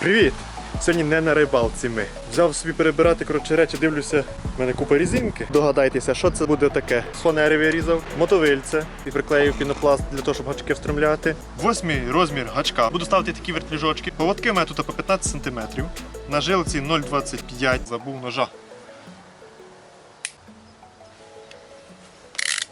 Привіт! Сьогодні не на рибалці ми. Взяв собі перебирати коротше речі, дивлюся, в мене купа різинки. Догадайтеся, що це буде таке. Фанери вирізав, мотовильце і приклеїв пінопласт для того, щоб гачки встромляти. Восьмий розмір гачка. Буду ставити такі вертлюжочки. Поводки маю тут по 15 см. На жилці 0,25. Забув ножа.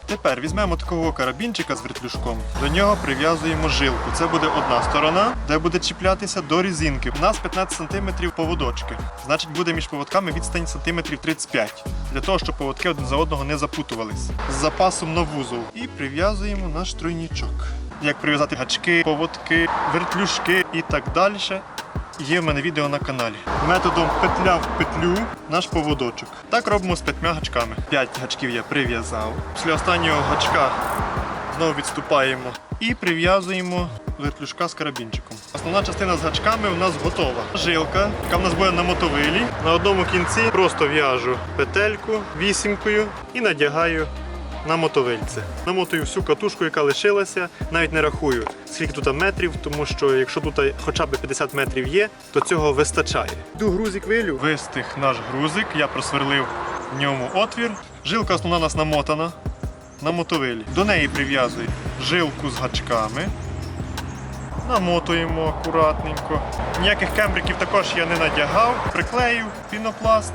Тепер візьмемо такого карабінчика з вертлюжком, до нього прив'язуємо жилку. Це буде одна сторона, де буде чіплятися до різинки. У нас 15 см поводочки. Значить, буде між поводками відстань сантиметрів 35 для того, щоб поводки один за одного не запутувались. З запасом на вузол. І прив'язуємо наш тройнічок. Як прив'язати гачки, поводки, вертлюжки і так далі. Є в мене відео на каналі. Методом петля в петлю наш поводочок. Так робимо з п'ятьма гачками. П'ять гачків я прив'язав. Після останнього гачка знову відступаємо і прив'язуємо вертлюжка з карабінчиком. Основна частина з гачками у нас готова. Жилка, яка в нас буде на мотовилі. На одному кінці просто в'яжу петельку вісімкою і надягаю на мотовильце. Намотую всю катушку, яка лишилася, навіть не рахую, скільки тут метрів, тому що якщо тут хоча б 50 метрів є, то цього вистачає. Йду грузик вилю. Вистиг наш грузик, я просверлив в ньому отвір. Жилка основна у нас намотана на мотовилі. До неї прив'язую жилку з гачками. Намотуємо акуратненько. Ніяких кембриків також я не надягав, приклеїв пінопласт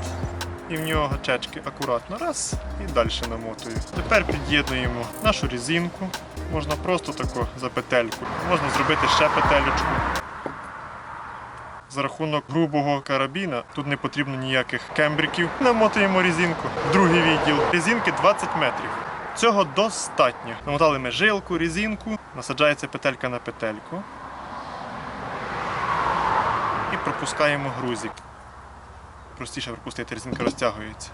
і в нього гачечки акуратно. Раз і далі намотую. Тепер під'єднуємо нашу різинку. Можна просто тако за петельку. Можна зробити ще петелечку. За рахунок грубого карабіна тут не потрібно ніяких кембриків. Намотуємо різинку. Другий відділ. Різинки 20 метрів. Цього достатньо. Намотали ми жилку, різинку, насаджається петелька на петельку. І пропускаємо грузик. Простіше пропустити, резинка розтягується.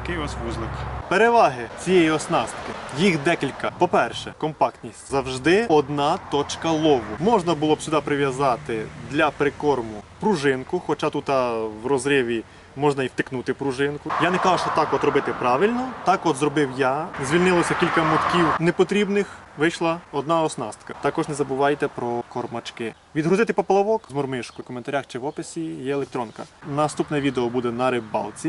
Такий ось вузлик. Переваги цієї оснастки. Їх декілька. По-перше, компактність. Завжди одна точка лову. Можна було б сюди прив'язати для прикорму пружинку, хоча тут в розриві можна і втикнути пружинку. Я не кажу, що так от робити правильно. Так от зробив я. Звільнилося кілька мотків непотрібних. Вийшла одна оснастка. Також не забувайте про кормачки. Відгрузити поплавок з мормишкою в коментарях чи в описі є електронка. Наступне відео буде на рибалці.